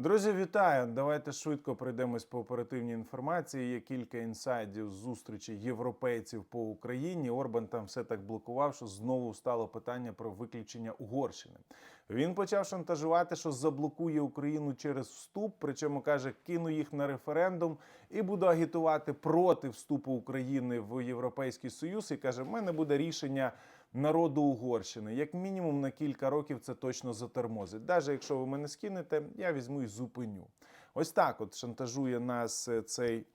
Друзі, вітаю! Давайте швидко пройдемось по оперативній інформації. Є кілька інсайдів з зустрічі європейців по Україні. Орбан там все так блокував, що знову стало питання про виключення Угорщини. Він почав шантажувати, що заблокує Україну через вступ. Причому каже, кину їх на референдум і буду агітувати проти вступу України в Європейський Союз. І каже, в мене буде рішення народу Угорщини. Як мінімум на кілька років це точно затормозить. Навіть якщо ви мене скинете, я візьму і зупиню. Ось так от шантажує нас е, цей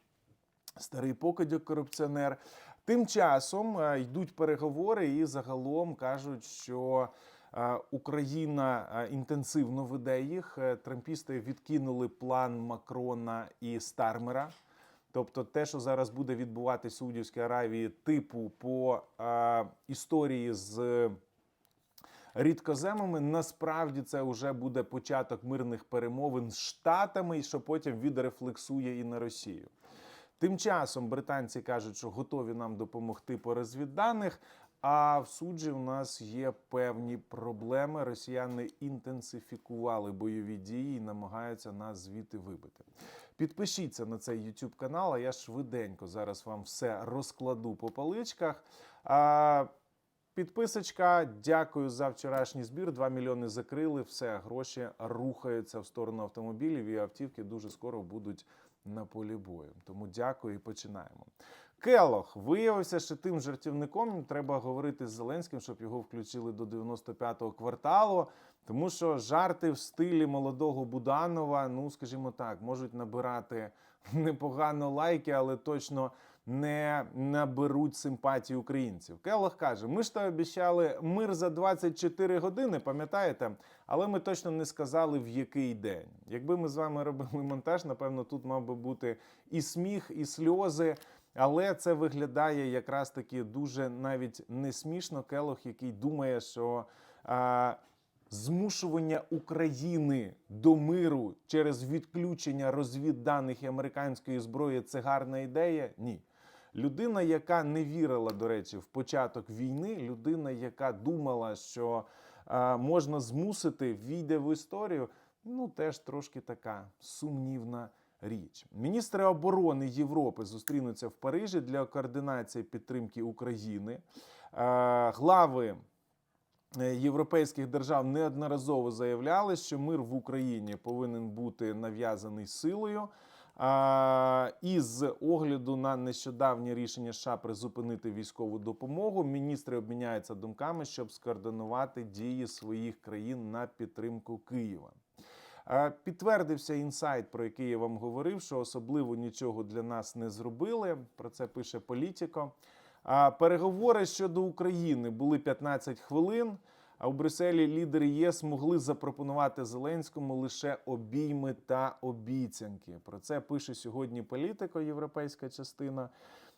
старий покидьок корупціонер. Тим часом е, йдуть переговори, і загалом кажуть, що е, Україна інтенсивно веде їх. Трампісти відкинули план Макрона і Стармера. Тобто, те, що зараз буде відбуватися в Саудівській Аравії, типу по е, історії з рідкоземами, насправді це вже буде початок мирних перемовин з Штатами, що потім відрефлексує і на Росію. Тим часом британці кажуть, що готові нам допомогти по розвідданих. А в суджі у нас є певні проблеми. Росіяни інтенсифікували бойові дії і намагаються нас звідти вибити. Підпишіться на цей YouTube канал, а я швиденько зараз вам все розкладу по поличках. А, Підписочка, дякую за вчорашній збір. 2 мільйони закрили. Все, гроші рухаються в сторону автомобілів і автівки дуже скоро будуть на полі бою. Тому дякую і починаємо. Келох виявився ще тим жартівником. Треба говорити з Зеленським, щоб його включили до 95-го кварталу. Тому що жарти в стилі молодого Буданова, ну скажімо так, можуть набирати непогано лайки, але точно не наберуть симпатії українців. Келох каже: ми ж то обіцяли мир за 24 години, пам'ятаєте? Але ми точно не сказали в який день. Якби ми з вами робили монтаж, напевно, тут мав би бути і сміх, і сльози. Але це виглядає якраз таки дуже навіть не смішно. Келох, який думає, що а, змушування України до миру через відключення розвідданих і американської зброї це гарна ідея? Ні. Людина, яка не вірила, до речі, в початок війни, людина, яка думала, що а, можна змусити, війде в історію, ну теж трошки така сумнівна річ. Міністри оборони Європи зустрінуться в Парижі для координації підтримки України. Е, Глави е, європейських держав неодноразово заявляли, що мир в Україні повинен бути нав'язаний силою. А, І з огляду на нещодавнє рішення США призупинити військову допомогу, міністри обміняються думками, щоб скоординувати дії своїх країн на підтримку Києва. Е, Підтвердився інсайт, про який я вам говорив, що особливо нічого для нас не зробили. Про це пише Політіко. А Переговори щодо України були 15 хвилин. А у Брюсселі лідери ЄС могли запропонувати Зеленському лише обійми та обіцянки. Про це пише сьогодні Політико, європейська частина.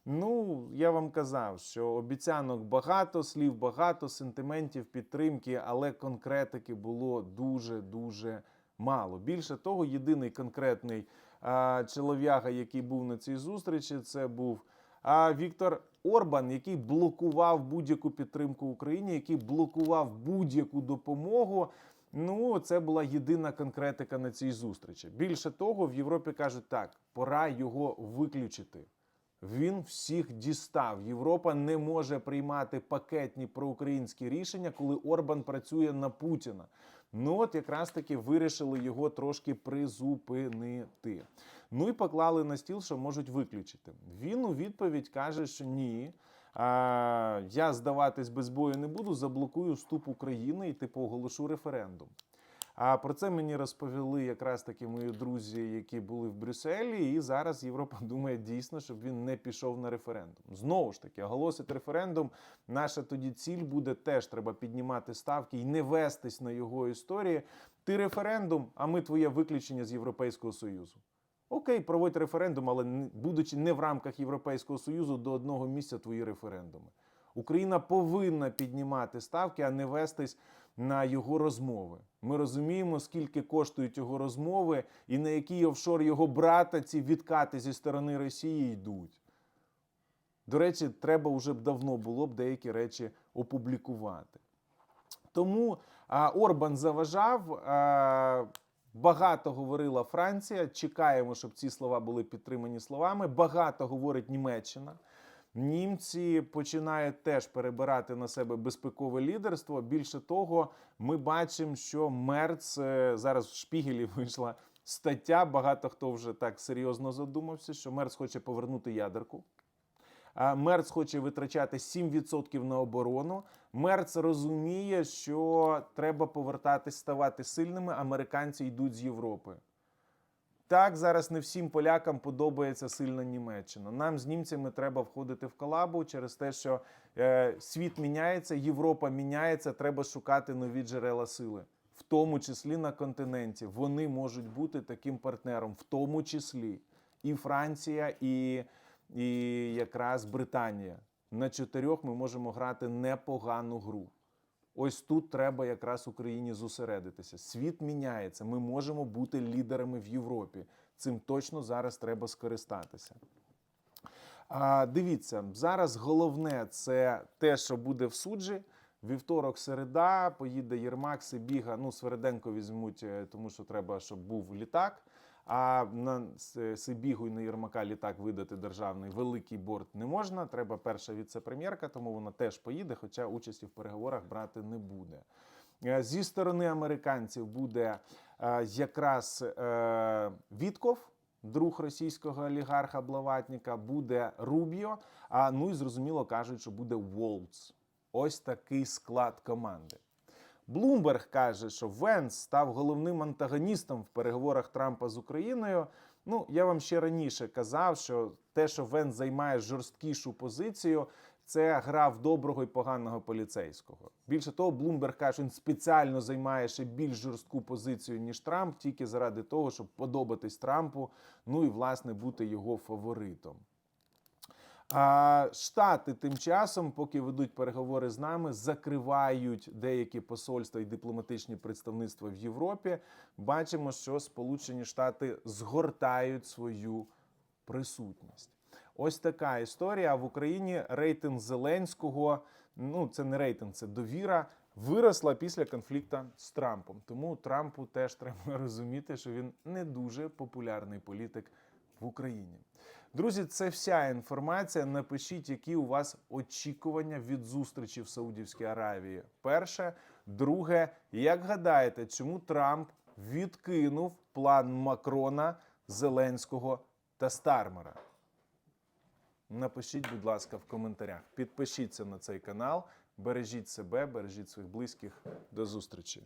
Ну, я вам казав, що обіцянок багато, слів багато, сентиментів підтримки, але конкретики було дуже дуже мало. Більше того, єдиний конкретний а, чолов'яга, який був на цій зустрічі, це був а, Віктор Орбан, який блокував будь-яку підтримку Україні, який блокував будь-яку допомогу. Ну, це була єдина конкретика на цій зустрічі. Більше того, в Європі кажуть так: пора його виключити. Він всіх дістав. Європа не може приймати пакетні проукраїнські рішення, коли Орбан працює на Путіна. Ну от якраз таки вирішили його трошки призупинити. Ну і поклали на стіл, що можуть виключити. Він у відповідь каже, що ні. А, я здаватись без бою не буду, заблокую вступ України і типу оголошу референдум. А про це мені розповіли якраз таки мої друзі, які були в Брюсселі, і зараз Європа думає дійсно, щоб він не пішов на референдум. Знову ж таки, оголосить референдум. Наша тоді ціль буде теж треба піднімати ставки і не вестись на його історії. Ти референдум, а ми твоє виключення з Європейського Союзу. Окей, проводь референдум, але будучи не в рамках Європейського Союзу, до одного місця твої референдуми. Україна повинна піднімати ставки, а не вестись на його розмови. Ми розуміємо, скільки коштують його розмови, і на який офшор його брата ці відкати зі сторони Росії йдуть. До речі, треба вже б давно було б деякі речі опублікувати. Тому а, Орбан заважав. А, Багато говорила Франція. Чекаємо, щоб ці слова були підтримані словами. Багато говорить Німеччина. Німці починають теж перебирати на себе безпекове лідерство. Більше того, ми бачимо, що Мерц е, зараз в Шпігелі вийшла стаття. Багато хто вже так серйозно задумався, що Мерц хоче повернути ядерку. А Мерц хоче витрачати 7% на оборону. Мерц розуміє, що треба повертатись, ставати сильними. Американці йдуть з Європи. Так, зараз не всім полякам подобається сильна Німеччина. Нам з німцями треба входити в колабу через те, що е, світ міняється, Європа міняється, треба шукати нові джерела сили, в тому числі на континенті. Вони можуть бути таким партнером, в тому числі і Франція, і, і якраз Британія. На чотирьох ми можемо грати непогану гру. Ось тут треба якраз Україні зосередитися. Світ міняється. Ми можемо бути лідерами в Європі. Цим точно зараз треба скористатися. А, дивіться, зараз головне це те, що буде в суджі. Вівторок, середа, поїде Єрмак, Сибіга. Ну, Свереденко візьмуть, е, тому що треба, щоб був літак. А на Сибігу і на Єрмака літак видати державний великий борт не можна. Треба перша віце-прем'єрка, тому вона теж поїде, хоча участі в переговорах брати не буде. Е, Зі сторони американців буде е, якраз е, Вітков, друг російського олігарха Блаватніка, буде Рубіо. А ну і зрозуміло кажуть, що буде Волц. Ось такий склад команди. Блумберг каже, що Венс став головним антагоністом в переговорах Трампа з Україною. Ну, я вам ще раніше казав, що те, що Венс займає жорсткішу позицію, це гра в доброго і поганого поліцейського. Більше того, Блумберг каже, що він спеціально займає ще більш жорстку позицію, ніж Трамп, тільки заради того, щоб подобатись Трампу, ну і власне бути його фаворитом. А Штати тим часом, поки ведуть переговори з нами, закривають деякі посольства і дипломатичні представництва в Європі. Бачимо, що Сполучені Штати згортають свою присутність. Ось така історія. А в Україні рейтинг Зеленського. Ну, це не рейтинг, це довіра. Виросла після конфлікту з Трампом. Тому Трампу теж треба розуміти, що він не дуже популярний політик в Україні. Друзі, це вся інформація. Напишіть, які у вас очікування від зустрічі в Саудівській Аравії. Перше, друге, як гадаєте, чому Трамп відкинув план Макрона, Зеленського та Стармера? Напишіть, будь ласка, в коментарях. Підпишіться на цей канал, бережіть себе, бережіть своїх близьких. До зустрічі!